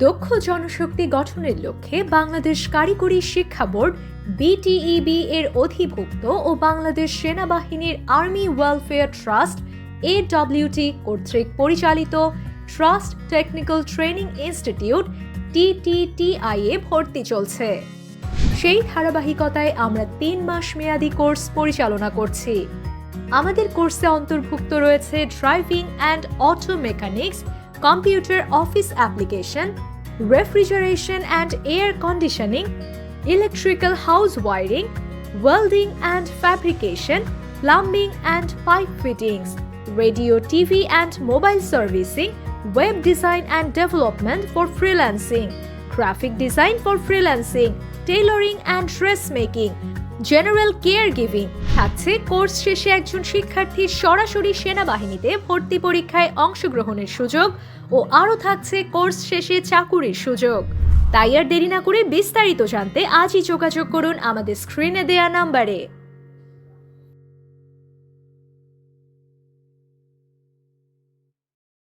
দক্ষ জনশক্তি গঠনের লক্ষ্যে বাংলাদেশ কারিগরি শিক্ষা বোর্ড বিটিইবি এর অধিভুক্ত ও বাংলাদেশ সেনাবাহিনীর আর্মি ওয়েলফেয়ার ট্রাস্ট এডব্লিউটি কর্তৃক পরিচালিত trust technical training institute TTTI এ ভর্তি চলছে। সেই ধারাবাহিকতায় আমরা তিন মাস মেয়াদি কোর্স পরিচালনা করছি। আমাদের কোর্সে অন্তর্ভুক্ত রয়েছে driving and auto mechanics computer office application, refrigeration and air conditioning, electrical house wiring, welding and fabrication, plumbing and pipe fittings, radio, TV and mobile servicing, web design and development for freelancing, graphic design for freelancing, tailoring dress making general care giving থাকছে course শেষে একজন শিক্ষার্থী সরাসরি সেনাবাহিনীতে ভর্তি পরীক্ষায় অংশগ্রহণের সুযোগ ও আরও থাকছে কোর্স শেষে চাকুরির সুযোগ। তাই আর দেরি না করে বিস্তারিত জানতে আজই যোগাযোগ করুন আমাদের স্ক্রিনে দেয়া নাম্বারে